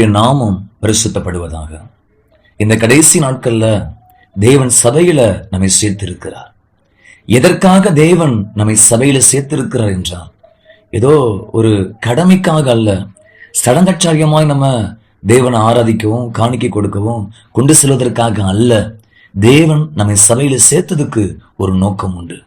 கர்த்தருடைய நாமம் பரிசுத்தப்படுவதாக. இந்த கடைசி நாட்கள்ல தேவன் சபையில நம்மை சேர்த்திருக்கிறார். எதற்காக தேவன் நம்மை சபையில சேர்த்திருக்கிறார் என்றால் ஏதோ ஒரு கடமைக்காக அல்ல சடங்கச்சாரியமாய் நம்ம தேவனை ஆராதிக்கவும் காணிக்கை கொடுக்கவும் கொண்டு செல்வதற்காக அல்ல தேவன் நம்மை சபையில சேர்த்ததுக்கு ஒரு நோக்கம் உண்டு.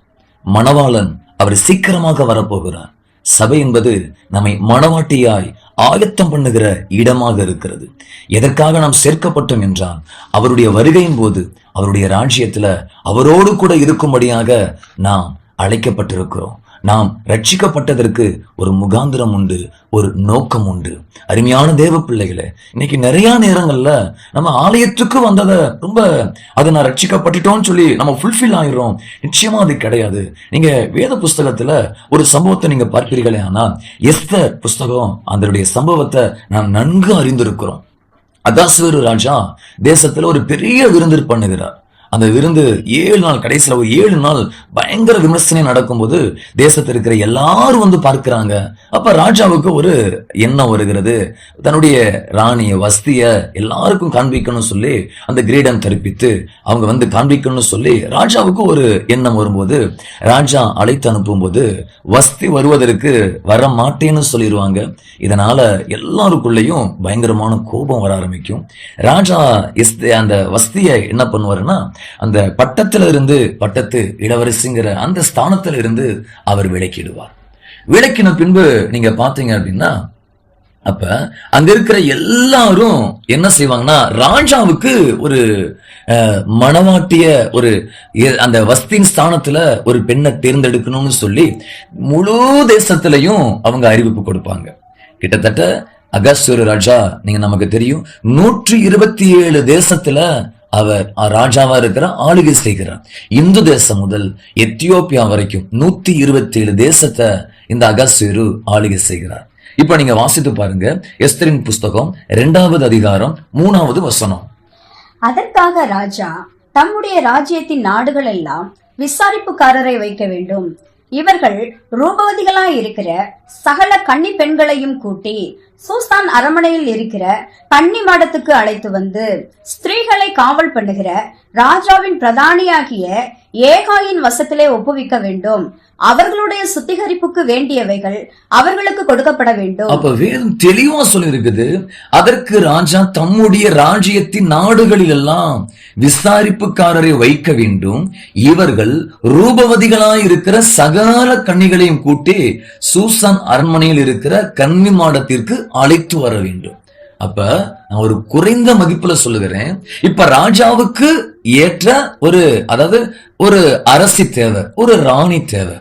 மணவாளன் அவர் சீக்கிரமாக வரப்போகிறார். சபை என்பது நம்மை மணவாட்டியாய் ஆயத்தம் பண்ணுகிற இடமாக இருக்கிறது. எதற்காக நாம் சேர்க்கப்பட்டோம் என்றால் அவருடைய வருகையின் போது அவருடைய ராஜ்யத்துல அவரோடு கூட இருக்கும்படியாக நாம் அழைக்கப்பட்டிருக்கிறோம். நாம் ரட்சிக்கப்பட்டதற்கு ஒரு முகாந்திரம் உண்டு ஒரு நோக்கம் உண்டு. அருமையான தேவ பிள்ளைகளை இன்னைக்கு நிறைய நேரங்கள்ல நம்ம ஆலயத்துக்கு வந்ததை ரொம்ப அதை நான் ரட்சிக்கப்பட்டுட்டோம்னு சொல்லி நம்ம ஃபுல்ஃபில் ஆயிடுறோம். நிச்சயமா அது கிடையாது. நீங்க வேத புஸ்தகத்துல ஒரு சம்பவத்தை நீங்க பார்ப்பீர்களே ஆனால் எஸ்த புஸ்தகம் அதனுடைய சம்பவத்தை நாம் நன்கு அறிந்திருக்கிறோம். அதாசுவரு ராஜா தேசத்துல ஒரு பெரிய விருந்து பண்ணுகிறார். அந்த விருந்து ஏழு நாள் கடைசியில் ஒரு ஏழு நாள் பயங்கர விமர்சனை நடக்கும்போது தேசத்தில் இருக்கிற எல்லாரும் வந்து பார்க்கிறாங்க. அப்ப ராஜாவுக்கு ஒரு எண்ணம் வருகிறது. தன்னுடைய ராணிய வஸ்திய எல்லாருக்கும் காண்பிக்கணும்னு சொல்லி அந்த கிரீடம் தரிப்பித்து அவங்க வந்து காண்பிக்கணும்னு சொல்லி ராஜாவுக்கு ஒரு எண்ணம் வரும்போது ராஜா அழைத்து அனுப்பும்போது வஸ்தி வருவதற்கு வர மாட்டேன்னு சொல்லிடுவாங்க இதனால எல்லாருக்குள்ளேயும் பயங்கரமான கோபம் வர ஆரம்பிக்கும். ராஜா இஸ் அந்த வஸ்தியை என்ன பண்ணுவாருன்னா அந்த பட்டத்துல இருந்து பட்டத்து இளவரசிங்கிற அந்த ஸ்தானத்துல இருந்து அவர் விளக்கிடுவார் விளக்கின பின்பு நீங்க பாத்தீங்க அப்படின்னா அப்ப அங்க இருக்கிற எல்லாரும் என்ன செய்வாங்கன்னா ராஜாவுக்கு ஒரு அஹ், மணவாட்டிய ஒரு அந்த வஸ்தின் ஸ்தானத்துல ஒரு பெண்ணை தேர்ந்தெடுக்கணும்னு சொல்லி முழு தேசத்திலையும் அவங்க அறிவிப்பு கொடுப்பாங்க. கிட்டத்தட்ட அகஸ்வர ராஜா நீங்க நமக்கு தெரியும் நூற்றி இருபத்தி ஏழு தேசத்துல அவர் ராஜாவா இருக்கிற ஆளுகை செய்கிறார். இந்து தேசம் முதல் எத்தியோப்பியா வரைக்கும் நூத்தி இருபத்தி ஏழு தேசத்தை இந்த அகஸ்வரு ஆளுகை செய்கிறார். இப்ப நீங்க வாசித்து பாருங்க எஸ்தரின் புஸ்தகம் இரண்டாவது அதிகாரம் மூணாவது வசனம். அதற்காக ராஜா தம்முடைய ராஜ்யத்தின் நாடுகள் எல்லாம் விசாரிப்புக்காரரை வைக்க வேண்டும். இவர்கள் ரூபவதிகளாய் இருக்கிற சகல கன்னி பெண்களையும் கூட்டி சூசான் அரமனையில் இருக்கிற கன்னி மாடத்துக்கு அழைத்து வந்து ஸ்திரீகளை காவல் பண்ணுகிற ராஜாவின் பிரதானியாகிய ஏகாயின் வசத்திலே ஒப்புவிக்க வேண்டும். அவர்களுடைய சுத்திகரிப்புக்கு வேண்டியவைகள் அவர்களுக்கு கொடுக்கப்பட வேண்டும். அப்ப வேதம் தெளிவா சொல்லி இருக்குது அதற்கு ராஜா தம்முடைய ராஜ்யத்தின் நாடுகளில் எல்லாம் விசாரிப்புக்காரரை வைக்க வேண்டும். இவர்கள் ரூபவதிகளாய் இருக்கிற சகல கன்னிகளையும் கூட்டி சூசான் அரண்மனையில் இருக்கிற கன்னி மாடத்திற்கு அழைத்து வர வேண்டும். அப்ப நான் ஒரு குறைந்த மதிப்புல சொல்லுகிறேன். இப்ப ராஜாவுக்கு ஏற்ற ஒரு அதாவது ஒரு அரசி தேவை ஒரு ராணி தேவை.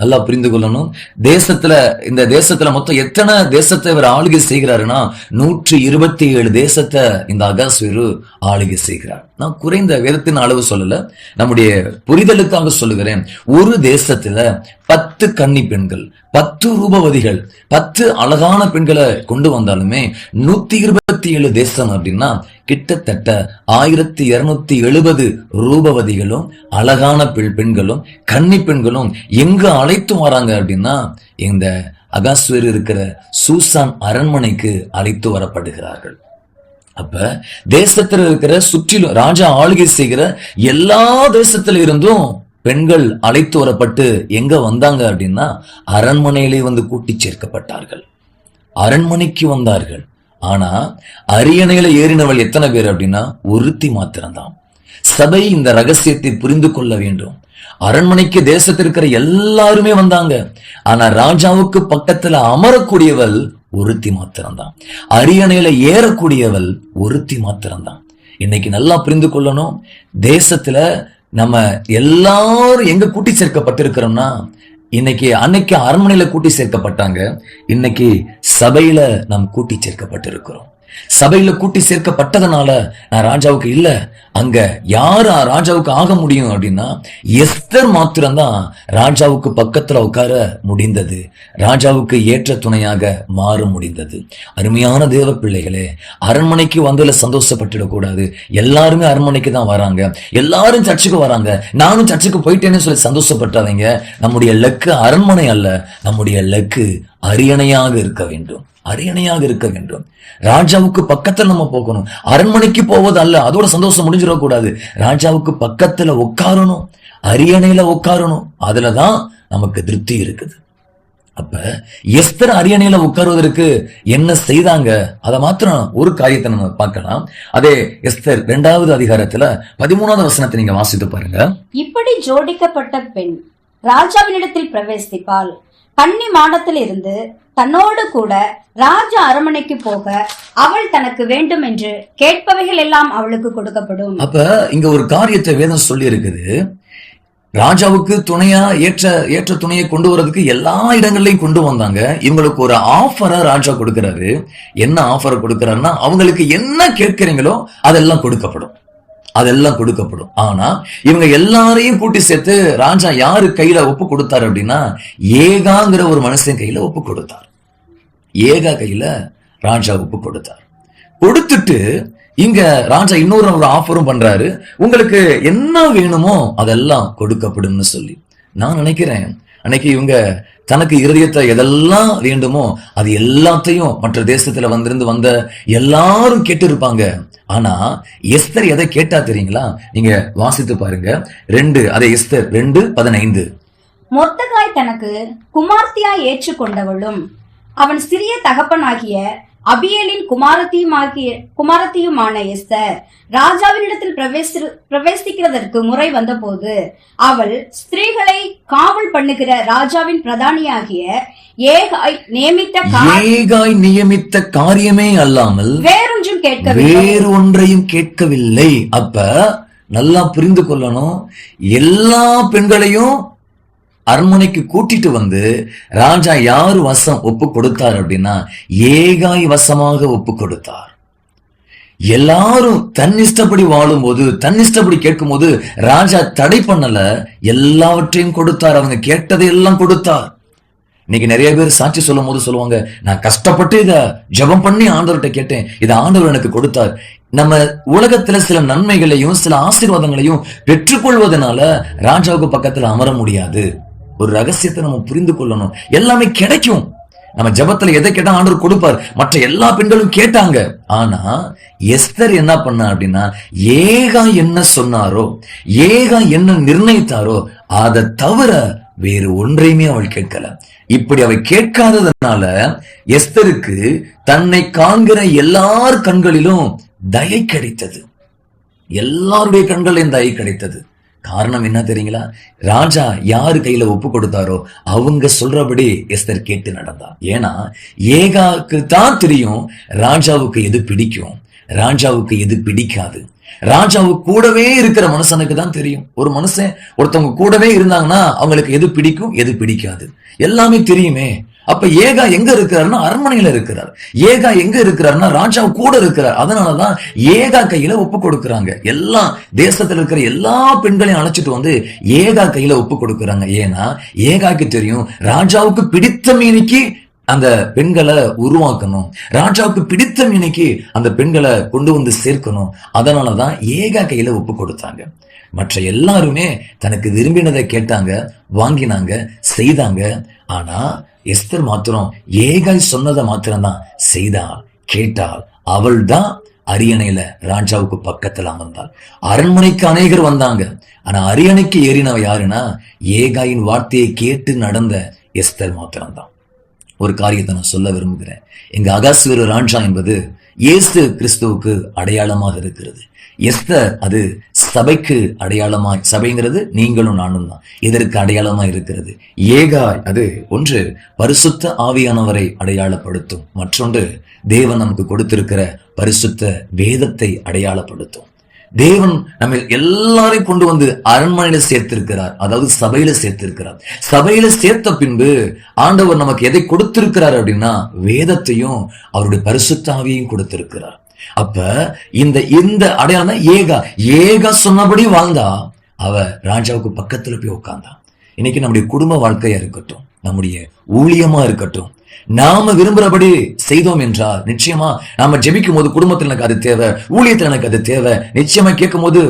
நல்லா புரிந்து கொள்ளணும். தேசத்துல இந்த தேசத்துல மொத்தம் எத்தனை தேசத்தை இவர் ஆளுகை செய்கிறாருன்னா நூற்றி இருபத்தி ஏழு தேசத்தை இந்த அகாசுவரு ஆளுகை செய்கிறார். நான் குறைந்த வேதத்தின் அளவு சொல்லல. நம்முடைய புரிதலுக்காக சொல்லுகிறேன். ஒரு தேசத்துல பத்து பத்து கன்னி பெண்கள் பத்து ரூபவதிகள் பத்து அழகான பெண்களை கொண்டு வந்தாலுமே நூத்தி இருபத்தி ஏழு தேசம் அப்படின்னா கிட்டத்தட்ட ஆயிரத்தி இருநூத்தி எழுபது ரூபவதிகளும் அழகான பெண் பெண்களும் கன்னி பெண்களும் எங்க அழைத்து வராங்க அப்படின்னா இந்த அகாஸ்வேர் இருக்கிற சூசான் அரண்மனைக்கு அழைத்து வரப்படுகிறார்கள். அப்ப தேசத்துல இருக்கிற சுற்றிலும் ராஜா ஆளுகை செய்கிற எல்லா தேசத்துல இருந்தும் பெண்கள் அழைத்து வரப்பட்டு எங்க வந்தாங்க அப்படின்னா அரண்மனையிலே வந்து கூட்டி சேர்க்கப்பட்டார்கள். அரண்மனைக்கு வந்தார்கள். ஆனா அரியணையில ஏறினவள் எத்தனை பேர் அப்படின்னா ஒருத்தி மாத்திரம்தான். சபை இந்த ரகசியத்தை புரிந்து கொள்ள வேண்டும். அரண்மனைக்கு தேசத்தில் இருக்கிற எல்லாருமே வந்தாங்க. ஆனா ராஜாவுக்கு பக்கத்துல அமரக்கூடியவள் ஒருத்தி மாத்திரம்தான். அரியணையில ஏறக்கூடியவள் ஒருத்தி மாத்திரம்தான். இன்னைக்கு நல்லா புரிந்து கொள்ளணும். தேசத்துல நம்ம எல்லாரும் எங்க கூட்டி சேர்க்கப்பட்டிருக்கிறோம்னா இன்னைக்கு அன்னைக்கு அரண்மனையில கூட்டி சேர்க்கப்பட்டாங்க இன்னைக்கு சபையில நாம் கூட்டி சேர்க்கப்பட்டிருக்கிறோம். சபையில கூட்டி சேர்க்கப்பட்டதுனால நான் ராஜாவுக்கு இல்ல. அங்க யாரு ராஜாவுக்கு ஆக முடியும் அப்படின்னா எஸ்தர் மாத்திரம்தான் ராஜாவுக்கு பக்கத்துல உட்கார முடிந்தது. ராஜாவுக்கு ஏற்ற துணையாக மாற முடிந்தது. அருமையான தேவ பிள்ளைகளே அரண்மனைக்கு வந்ததுல சந்தோஷப்பட்டுடக்கூடாது எல்லாருமே அரண்மனைக்கு தான் வராங்க. எல்லாரும் சர்ச்சுக்கு வராங்க. நானும் சர்ச்சுக்கு போயிட்டேன்னு சொல்லி சந்தோஷப்பட்டாதீங்க. நம்முடைய லக்கு அரண்மனை அல்ல நம்முடைய லக்கு அரியணையாக இருக்க வேண்டும். அரியணையாக இருக்க வேண்டும். ராஜாவுக்கு பக்கத்துல நம்ம போகணும். அரண்மனைக்கு போவது அல்ல அதோட சந்தோஷம் முடிஞ்சிடக்கூடாது. ராஜாவுக்கு பக்கத்துல உட்காரணும் அரியணையில உட்காரணும். அதுலதான் நமக்கு திருப்தி இருக்குது. அப்ப எஸ்தர் அரியணையில உட்காருவதற்கு என்ன செய்தாங்க? அதை மாத்திரம் ஒரு காரியத்தை நம்ம பார்க்கலாம். அதே எஸ்தர் இரண்டாவது அதிகாரத்துல பதிமூணாவது வசனத்தை நீங்க வாசித்து பாருங்க. இப்படி ஜோடிக்கப்பட்ட பெண் ராஜாவினிடத்தில் பிரவேசிப்பாள். கன்னி மாடத்தில் இருந்து தன்னோடு கூட ராஜ அரமனைக்கு போக அவள் தனக்கு வேண்டும் என்று கேட்பவைகள் எல்லாம் அவளுக்கு கொடுக்கப்படும். அப்ப இங்க ஒரு காரியத்தை வேதம் சொல்லி இருக்குது ராஜாவுக்கு துணையா ஏற்ற ஏற்ற துணையை கொண்டு வரதுக்கு எல்லா இடங்கள்லயும் கொண்டு வந்தாங்க. இவங்களுக்கு ஒரு ஆஃபரை ராஜா கொடுக்கறாரு. என்ன ஆஃபரை கொடுக்கிறாருன்னா அவங்களுக்கு என்ன கேட்கிறீங்களோ அதெல்லாம் கொடுக்கப்படும். அதெல்லாம் கொடுக்கப்படும். ஆனா இவங்க எல்லாரையும் கூட்டி சேர்த்து ராஜா யாரு கையில ஒப்பு கொடுத்தாரு அப்படின்னா ஏகாங்கிற ஒரு மனுஷன் கையில ஒப்பு கொடுத்தார். ஏகா கையில் ராஜா உப்பு கொடுத்தார். கொடுத்துட்டு இங்க ராஜா இன்னொரு ஒரு ஆஃபரும் பண்றாரு. உங்களுக்கு என்ன வேணுமோ அதெல்லாம் கொடுக்கப்படும்னு சொல்லி. நான் நினைக்கிறேன் அன்னைக்கு இவங்க தனக்கு இருதயத்தை எதெல்லாம் வேண்டுமோ அது எல்லாத்தையும் மற்ற தேசத்துல வந்திருந்து வந்த எல்லாரும் கேட்டிருப்பாங்க. ஆனா எஸ்தர் எதை கேட்டா தெரியுங்களா? நீங்க வாசித்து பாருங்க. ரெண்டு அதை எஸ்தர் ரெண்டு பதினைந்து. மொத்தகாய் தனக்கு குமார்த்தியா ஏற்றுக்கொண்டவளும் அவன் சிறிய தகப்பனாகிய அபியலின் குமாரத்தியுமாகிய குமாரத்தியுமான எஸ்தர் ராஜாவினிடத்தில் பிரவேசி பிரவேசிக்கிறதற்கு முறை வந்தபோது அவள் ஸ்திரீகளை காவல் பண்ணுகிற ராஜாவின் பிரதானியாகிய ஏகாய் நியமித்த ஏகாய் நியமித்த காரியமே அல்லாமல் வேறொன்றும் கேட்கவில்லை. வேறு ஒன்றையும் கேட்கவில்லை. அப்ப நல்லா புரிந்து கொள்ளணும். எல்லா பெண்களையும் அரண்மனைக்கு கூட்டிட்டு வந்து ராஜா யாரு வசம் ஒப்பு கொடுத்தார் அப்படின்னா ஏகாய் வசமாக ஒப்பு கொடுத்தார். எல்லாரும் தன் இஷ்டப்படி வாழும் போது தன் இஷ்டப்படி கேட்கும் போது ராஜா தடை பண்ணல எல்லாவற்றையும் கொடுத்தார். அவங்க கேட்டதை எல்லாம் கொடுத்தார். இன்னைக்கு நிறைய பேர் சாட்சி சொல்லும் போது சொல்லுவாங்க நான் கஷ்டப்பட்டு இத ஜெபம் பண்ணி ஆண்டவர்கிட்ட கேட்டேன். இதை ஆண்டவர் எனக்கு கொடுத்தார். நம்ம உலகத்துல சில நன்மைகளையும் சில ஆசீர்வாதங்களையும் பெற்றுக்கொள்வதனால ராஜாவுக்கு பக்கத்துல அமர முடியாது. ஒரு ரகசியத்தை நம்ம புரிந்து கொள்ளணும். எல்லாமே கிடைக்கும். நம்ம ஜெபத்துல எதை கேட்டா ஆண்டவர் கொடுப்பார். மற்ற எல்லா பெண்களும் கேட்டாங்க. ஆனா எஸ்தர் என்ன பண்ணா அப்படின்னா ஏகா என்ன சொன்னாரோ ஏகா என்ன நிர்ணயித்தாரோ அதை தவிர வேறு ஒன்றையுமே அவள் கேட்கல. இப்படி அவள் கேட்காததுனால எஸ்தருக்கு தன்னை காண்கிற எல்லார் கண்களிலும் தயை கிடைத்தது. எல்லாருடைய கண்களிலும் தயை கிடைத்தது. காரணம் என்ன தெரியுங்களா? ராஜா யாரு கையில ஒப்பு கொடுத்தாரோ அவங்க சொல்றபடி எஸ்தர் கேட்டு நடந்தா ஏன்னா ஏகாக்கு தான் தெரியும் ராஜாவுக்கு எது பிடிக்கும். ராஜாவுக்கு எது பிடிக்காது. ராஜாவு கூடவே இருக்கிற மனுஷனுக்கு தான் தெரியும். ஒரு மனுஷன் ஒருத்தவங்க கூடவே இருந்தாங்கன்னா அவங்களுக்கு எது பிடிக்கும் எது பிடிக்காது. எல்லாமே தெரியுமே. அப்ப ஏகா எங்க இருக்கிறாருன்னா அரண்மனையில இருக்கிறார். ஏகா எங்க இருக்கிறாருன்னா ராஜா கூட இருக்கிறார். அதனாலதான் ஏகா கையில ஒப்பு கொடுக்குறாங்க. எல்லா தேசத்துல இருக்கிற எல்லா பெண்களையும் அழைச்சிட்டு வந்து ஏகா கையில ஒப்பு கொடுக்கறாங்க. ஏன்னா ஏகாக்கு தெரியும் ராஜாவுக்கு பிடித்த மீனிக்கு அந்த பெண்களை உருவாக்கணும். ராஜாவுக்கு பிடித்த மீனிக்கு அந்த பெண்களை கொண்டு வந்து சேர்க்கணும். அதனாலதான் ஏகா கையில ஒப்பு கொடுத்தாங்க. மற்ற எல்லாருமே தனக்கு விரும்பினதை கேட்டாங்க வாங்கினாங்க செய்தாங்க. ஆனா எஸ்தர் மாத்திரம் ஏகாய் சொன்னதை மாத்திரம்தான் செய்தாள் கேட்டாள். அவள் தான் அரியணையில ராஜாவுக்கு பக்கத்துல அமர்ந்தாள். அரண்மனைக்கு அநேகர் வந்தாங்க. ஆனா அரியணைக்கு ஏறினவ யாருன்னா ஏகாயின் வார்த்தையை கேட்டு நடந்த எஸ்தர் மாத்திரம்தான். ஒரு காரியத்தை நான் சொல்ல விரும்புகிறேன். எங்க அகாசுவரு ராஜா என்பது இயேசு கிறிஸ்துவுக்கு அடையாளமாக இருக்கிறது. எஸ்தர் அது சபைக்கு அடையாளமாய் சபைங்கிறது நீங்களும் நானும் தான். இதற்கு அடையாளமா இருக்கிறது? ஏகாய் அது ஒன்று பரிசுத்த ஆவியானவரை அடையாளப்படுத்தும். மற்றொன்று தேவன் நமக்கு கொடுத்திருக்கிற பரிசுத்த வேதத்தை அடையாளப்படுத்தும். தேவன் நம்ம எல்லாரையும் கொண்டு வந்து அரண்மனையில சேர்த்திருக்கிறார். அதாவது சபையில சேர்த்திருக்கிறார். சபையில சேர்த்த பின்பு ஆண்டவர் நமக்கு எதை கொடுத்திருக்கிறார் அப்படின்னா வேதத்தையும் அவருடைய பரிசுத்தாவியையும் கொடுத்திருக்கிறார். அப்ப இந்த இந்த அடையாளம் தான் ஏகா. ஏகா சொன்னபடி வாழ்ந்தா அவ ராஜாவுக்கு பக்கத்துல போய் உட்கார்ந்தான் இன்னைக்கு நம்முடைய குடும்ப வாழ்க்கையா இருக்கட்டும் நம்முடைய ஊழியமா இருக்கட்டும் நாம விரும்புறபடி செய்தோம் என்றால் நிச்சயமா நாம ஜெபிக்கும் போது குடும்பத்தில் எனக்கு அது தேவை ஊழியத்தில் எனக்கு அது தேவை. நிச்சயமா கேட்கும் போது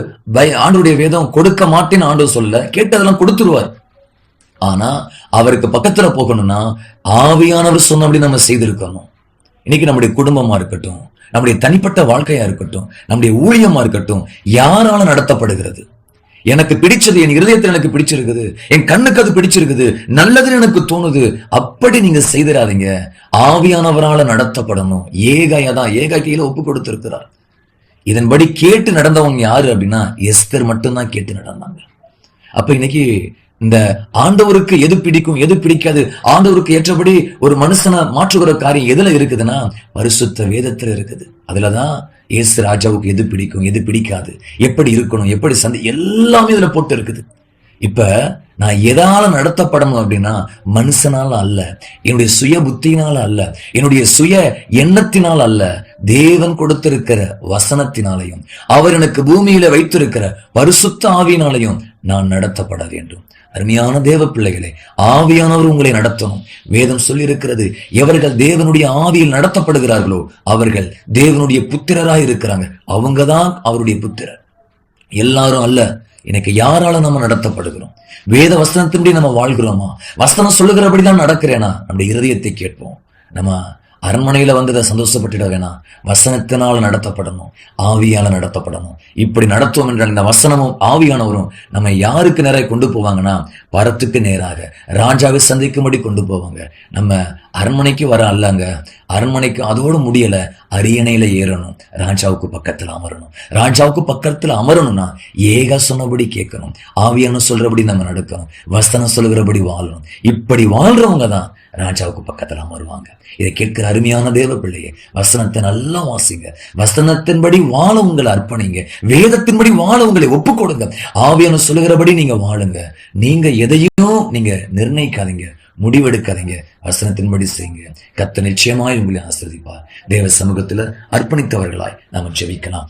ஆண்டுடைய வேதம் கொடுக்க மாட்டேன்னு ஆண்டு சொல்ல கேட்டதெல்லாம் கொடுத்துருவார். ஆனா அவருக்கு பக்கத்துல போகணும்னா ஆவியானவர் சொன்னபடி நம்ம செய்திருக்கணும். இன்னைக்கு நம்முடைய குடும்பமா இருக்கட்டும் நம்முடைய தனிப்பட்ட வாழ்க்கையா இருக்கட்டும் நம்முடைய ஊழியமா இருக்கட்டும் யாரால நடத்தப்படுகிறது? எனக்கு பிடிச்சது என் இருதயத்தில் எனக்கு பிடிச்சிருக்குது என் கண்ணுக்கு அது பிடிச்சிருக்குது நல்லதுன்னு எனக்கு தோணுது அப்படி நீங்க செய்திடாதீங்க ஆவியானவரால நடத்தப்படணும். ஏகாயா தான் ஏகா ஒப்பு கொடுத்திருக்கிறார். இதன்படி கேட்டு நடந்தவங்க யாரு அப்படின்னா எஸ்தர் மட்டும்தான் கேட்டு நடந்தாங்க. அப்ப இன்னைக்கு இந்த ஆண்டவருக்கு எது பிடிக்கும் எது பிடிக்காது ஆண்டவருக்கு ஏற்றபடி ஒரு மனுஷனை மாற்றுகிற காரியம் எதுல இருக்குதுன்னா பரிசுத்த வேதத்துல இருக்குது. அதுலதான் இயேசு ராஜாவுக்கு எது பிடிக்கும் எது பிடிக்காது எப்படி இருக்கணும் எப்படி சந்தி எல்லாமே இதுல போட்டு இருக்குது. இப்ப நான் எதால நடத்தப்படணும் அப்படின்னா மனுஷனால அல்ல என்னுடைய சுய புத்தியினால அல்ல என்னுடைய சுய எண்ணத்தினால் அல்ல. தேவன் கொடுத்திருக்கிற வசனத்தினாலையும் அவர் எனக்கு பூமியில வைத்திருக்கிற பரிசுத்த ஆவியினாலையும் நான் நடத்தப்பட வேண்டும். அருமையான தேவ பிள்ளைகளே ஆவியானவர் உங்களை நடத்தணும். வேதம் சொல்லியிருக்கிறது எவர்கள் தேவனுடைய ஆவியில் நடத்தப்படுகிறார்களோ அவர்கள் தேவனுடைய புத்திரராக இருக்கிறாங்க. அவங்கதான் அவருடைய புத்திரர். எல்லாரும் அல்ல. இன்னைக்கு யாரால நம்ம நடத்தப்படுகிறோம்? வேத வசனத்தின்படி நம்ம வாழ்கிறோமா? வசனம் சொல்லுகிறபடி தான் நடக்கிறேனா? நம்முடைய இருதயத்தை கேட்போம். நம்ம அரண்மனையில வந்து இதை சந்தோஷப்பட்டுட வேணாம் வசனத்தினால் நடத்தப்படணும் ஆவியால நடத்தப்படணும். இப்படி நடத்துவோம் என்றால் இந்த வசனமும் ஆவியானவரும் நம்ம யாருக்கு நேராக கொண்டு போவாங்கன்னா பரத்துக்கு நேராக ராஜாவை சந்திக்கும்படி கொண்டு போவாங்க. நம்ம அரண்மனைக்கு வர அல்லங்க அரண்மனைக்கு அதோடு முடியல அரியணையில ஏறணும் ராஜாவுக்கு பக்கத்துல அமரணும். ராஜாவுக்கு பக்கத்துல அமரணும்னா ஏக சொன்னபடி கேட்கணும் ஆவியான சொல்றபடி நம்ம நடக்கணும் வசனம் சொல்கிறபடி வாழணும். இப்படி வாழ்கிறவங்க தான் ராஜாவுக்கு பக்கத்துல அமருவாங்க இதை கேட்கிற அருமையான தேவ பிள்ளையே வசனத்தை நல்லா வாசிங்க. வசனத்தின்படி வாழ உங்களை அர்ப்பணிங்க. வேதத்தின்படி வாழ உங்களை ஒப்பு கொடுங்க ஆவியான சொல்லுகிறபடி நீங்க வாழுங்க. நீங்க எதையும் நீங்க நிர்ணயிக்காதீங்க. முடிவெடுக்காதீங்க. வசனத்தின்படி செய்யுங்க. கத்த நிச்சயமாய் உங்களை ஆசிரதிப்பார் தேவ சமூகத்துல அர்ப்பணித்தவர்களாய் நாம ஜெபிக்கலாம்.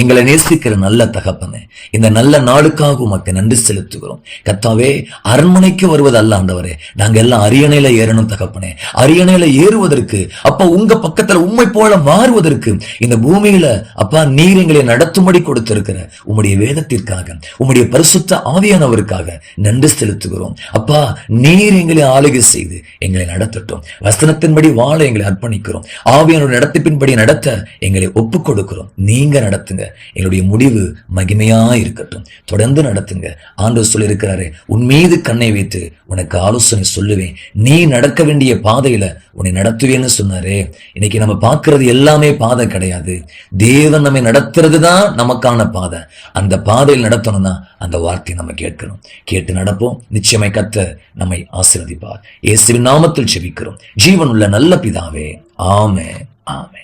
எங்களை நேசிக்கிற நல்ல தகப்பனே இந்த நல்ல நாளுக்காக உமக்கு நன்றி செலுத்துகிறோம். கத்தாவே அரண்மனைக்கு வருவது அல்ல ஆண்டவரே நாங்க எல்லாம் அரியணையில ஏறணும் தகப்பனே. அரியணையில ஏறுவதற்கு அப்பா உங்க பக்கத்துல உண்மை போல மாறுவதற்கு இந்த பூமியில அப்பா நீர் எங்களை நடத்தும்படி கொடுத்திருக்கிற உம்முடைய வேதத்திற்காக உம்முடைய பரிசுத்த ஆவியானவருக்காக நன்றி செலுத்துகிறோம். அப்பா நீர் எங்களை ஆளுகை செய்து எங்களை நடத்தட்டும். வசனத்தின்படி வாழ எங்களை அர்ப்பணிக்கிறோம். ஆவியானோட நடத்திப்பின்படி நடத்த எங்களை ஒப்புக் கொடுக்கிறோம் நீங்க நடத்துங்க. எங்களுடைய முடிவு மகிமையா இருக்கட்டும். தொடர்ந்து நடத்துங்க. ஆண்டவர் சொல்லியிருக்கிறாரு உன் மீது கண்ணை வைத்து உனக்கு ஆலோசனை சொல்லுவேன். நீ நடக்க வேண்டிய பாதையில உன்னை நடத்துவேன்னு சொன்னாரே. இன்னைக்கு நம்ம பார்க்கறது எல்லாமே பாதை கிடையாது. தேவன் நம்மை நடத்துறது தான் நமக்கான பாதை. அந்த பாதையில் நடத்தணும்னா அந்த வார்த்தையை நம்ம கேட்கணும். கேட்டு நடப்போம். நிச்சயமாய் கத்த நம்மை ஆசிர்வதிப்பார். இயேசுவின் நாமத்தில் செபிக்கிறோம் ஜீவனுள்ள நல்ல பிதாவே. ஆமே ஆமே